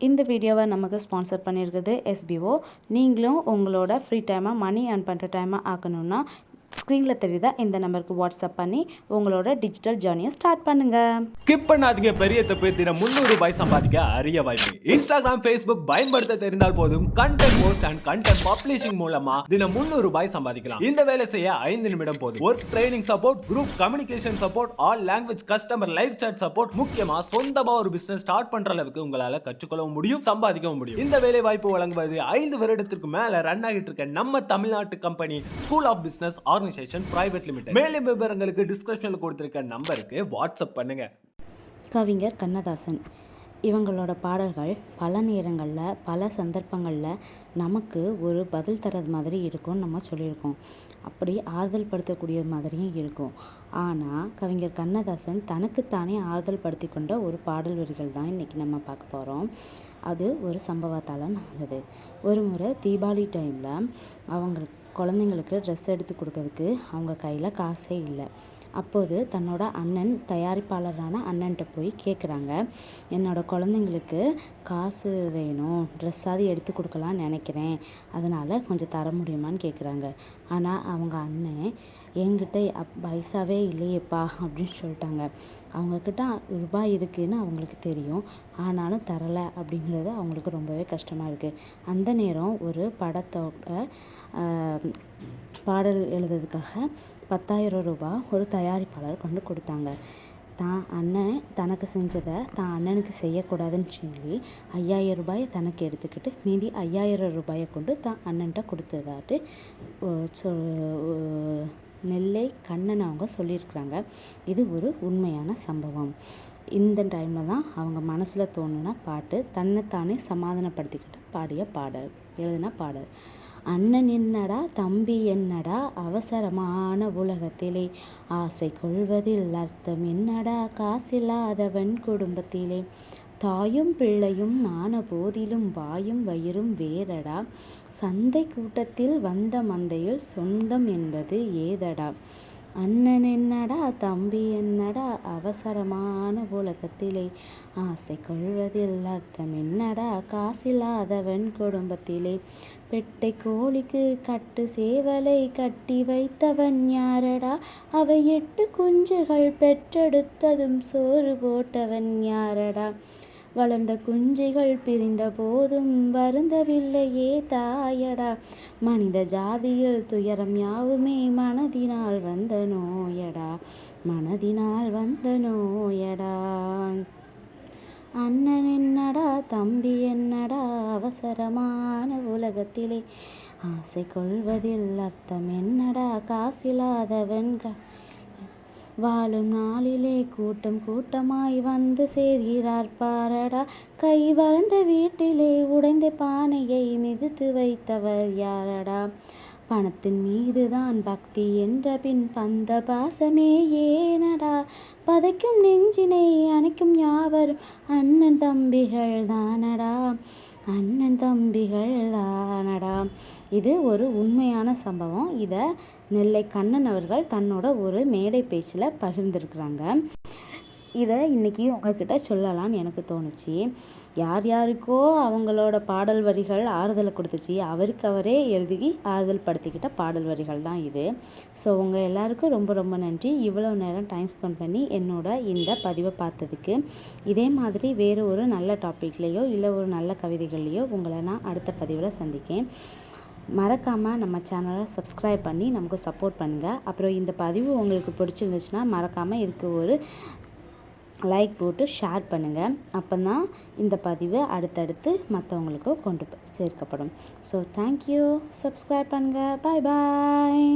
இந்த வீடியோவை நமக்கு ஸ்பான்சர் பண்ணியிருக்குது எஸ்பிஓ நீங்களும் உங்களோட ஃப்ரீ டைமாக மணி ஏர்ன் பண்ணுற டைமாக ஆக்கணும்னா ஸ்க்ரீனில் தெரியுதா? இந்த நம்பருக்கு வாட்ஸ்அப் பண்ணி உங்களோட டிஜிட்டல் ஜேர்னியை ஸ்டார்ட் பண்ணுங்க. ஸ்கிப் பண்ணாதீங்க பெரிய தப்பு. தினம் முந்நூறு ரூபாய் சம்பாதிக்க அரிய வாய்ப்பு. இன்ஸ்டாகிராம் ஃபேஸ்புக் பயன்படுத்த தெரிந்தால் போதும். Content post and content publishing மூலமா தினம் முந்நூறு ரூபாய் சம்பாதிக்கலாம். இந்த வேலை செய்ய ஐந்து நிமிடம் போதும். Work training support group communication support all language customer live chat support முக்கியமா சொந்தமா ஒரு பிசினஸ் ஸ்டார்ட் பண்ற அளவுக்கு உங்களால கற்றுக்கொள்ளவும் முடியும் சம்பாதிக்கவும் முடியும். இந்த வேலை வாய்ப்பு வழங்குவது ஐந்து வருடத்திற்கு மேல ரன் ஆகிட்டு இருக்க நம்ம தமிழ்நாட்டு company school of business organisation private limited மேலும் விவரங்களுக்கு டிஸ்கிரிப்ஷனில் கொடுத்துருக்க நம்பருக்கு வாட்ஸ்அப் பண்ணுங்க. கவிஞர் கண்ணதாசன். இவங்களோட பாடல்கள் பல நேரங்களில் பல சந்தர்ப்பங்களில் நமக்கு ஒரு பதில் தரது மாதிரி இருக்கும்னு நம்ம சொல்லியிருக்கோம். அப்படி ஆறுதல் படுத்தக்கூடிய மாதிரியும் இருக்கும். ஆனால் கவிஞர் கண்ணதாசன் தனக்குத்தானே ஆறுதல் படுத்தி கொண்ட ஒரு பாடல் வரிகள் தான் இன்றைக்கி நம்ம பார்க்க போகிறோம் அது ஒரு சம்பவத்தால் நடந்தது. ஒரு முறை தீபாவளி டைமில் அவங்க குழந்தைங்களுக்கு ட்ரெஸ் எடுத்து கொடுக்கறதுக்கு அவங்க கையில் காசே இல்லை. அப்போது தன்னோட அண்ணன் தயாரிப்பாளரான அண்ணன்ட்ட போய் கேட்குறாங்க என்னோடய குழந்தைங்களுக்கு காசு வேணும். ட்ரெஸ்ஸாவது எடுத்து கொடுக்கலான்னு நினைக்கிறேன். அதனால் கொஞ்சம் தர முடியுமான்னு கேட்குறாங்க ஆனால் அவங்க அண்ணன் என்கிட்ட அப் பைசாவே இல்லையேப்பா அப்படின்னு சொல்லிட்டாங்க. அவங்கக்கிட்ட ரூபாய் இருக்குதுன்னு அவங்களுக்கு தெரியும். ஆனாலும் தரலை அப்படிங்கிறது அவங்களுக்கு ரொம்பவே கஷ்டமாக இருக்குது அந்த நேரம் ஒரு படத்தோட பாடல் எழுதுறதுக்காக பத்தாயிரம் ரூபாய் ஒரு தயாரிப்பாளர் கொண்டு கொடுத்தாங்க. தான் அண்ணன் தனக்கு செஞ்சதை தான் அண்ணனுக்கு செய்யக்கூடாதுன்னு சொல்லி ஐயாயிரம் ரூபாயை தனக்கு எடுத்துக்கிட்டு மீதி ஐயாயிரம் ரூபாயை கொண்டு தான் அண்ணன்ட்ட கொடுத்ததாட்டு சொ நெல்லை கண்ணன் அவங்க சொல்லியிருக்கிறாங்க. இது ஒரு உண்மையான சம்பவம். இந்த டைமில் தான் அவங்க மனசில் தோணுன பாட்டு தன்னைத்தானே சமாதானப்படுத்திக்கிட்டு பாடிய பாடல். எழுதின பாடல். அண்ணன் என்னடா தம்பி என்னடா அவசரமான உலகத்திலே? ஆசை கொள்வதில் அர்த்தம் என்னடா காசில்லாதவன் குடும்பத்திலே? தாயும் பிள்ளையும் ஆன போதிலும் வாயும் வயிறும் வேறடா? சந்தை கூட்டத்தில் வந்த மந்தையில் சொந்தம் என்பது ஏதடா? அண்ணன் என்னடா தம்பி என்னடா அவசரமான உலகத்திலே ஆசை கொள்வதில் அர்த்தம் என்னடா காசில்லாதவன் குடும்பத்திலே பெட்டை கோழிக்கு கட்டு சேவலை கட்டி வைத்தவன் யாரடா அவை எட்டு குஞ்சுகள் பெற்றெடுத்ததும் சோறு போட்டவன் யாரடா. வளர்ந்த குஞ்சுகள் பிரிந்த போதும் வருந்தவில்லையே தாயடா. மனித ஜாதியில் துயரம் யாவுமே மனதினால் வந்த நோயடா. மனதினால் வந்த நோயடா. அண்ணன் என்னடா தம்பி என்னடா அவசரமான உலகத்திலே. ஆசை கொள்வதில் அர்த்தம் என்னடா காசில்லாதவன் வாழும் நாளிலே கூட்டம் கூட்டமாய் வந்து சேர்கிறார் பாரடா. கை வறண்ட வீட்டிலே உடைந்த பானையை மிதித்து வைத்தவர் யாரடா? பணத்தின் மீதுதான் பக்தி என்ற பின் பந்த பாசமே ஏனடா? பதைக்கும் நெஞ்சினை அணைக்கும் யாவரும் அண்ணன் தம்பிகள் தானடா? அண்ணன் தம்பிகள் தானடா? இது ஒரு உண்மையான சம்பவம். இதை நெல்லை கண்ணன் அவர்கள் தன்னோட ஒரு மேடை பேச்சில் பகிர்ந்துருக்குறாங்க. இதை இன்றைக்கி உங்ககிட்ட சொல்லலான்னு எனக்கு தோணுச்சு. யார் யாருக்கோ அவங்களோட பாடல் வரிகள் ஆறுதலை கொடுத்துச்சு. அவருக்கு அவரே எழுதி ஆறுதல் படுத்திக்கிட்ட பாடல் வரிகள் தான் இது. ஸோ உங்கள் எல்லாருக்கும் ரொம்ப ரொம்ப நன்றி. இவ்வளோ நேரம் டைம் ஸ்பெண்ட் பண்ணி என்னோட இந்த பதிவை பார்த்ததுக்கு. இதே மாதிரி வேறு ஒரு நல்ல டாப்பிக்லேயோ இல்லை ஒரு நல்ல கவிதைகள்லையோ உங்களை நான் அடுத்த பதிவில் சந்திக்கேன். மறக்காமல் நம்ம சேனலை சப்ஸ்கிரைப் பண்ணி நமக்கு சப்போர்ட் பண்ணுங்கள் அப்புறம் இந்த பதிவு உங்களுக்கு பிடிச்சிருந்துச்சுன்னா மறக்காமல் இதுக்கு ஒரு லைக் போட்டு ஷேர் பண்ணுங்கள் அப்போ தான் இந்த பதிவு அடுத்தடுத்து மற்றவங்களுக்கு கொண்டு சேர்க்கப்படும். ஸோ தேங்க்யூ சப்ஸ்கிரைப் பண்ணுங்கள் பாய் பாய்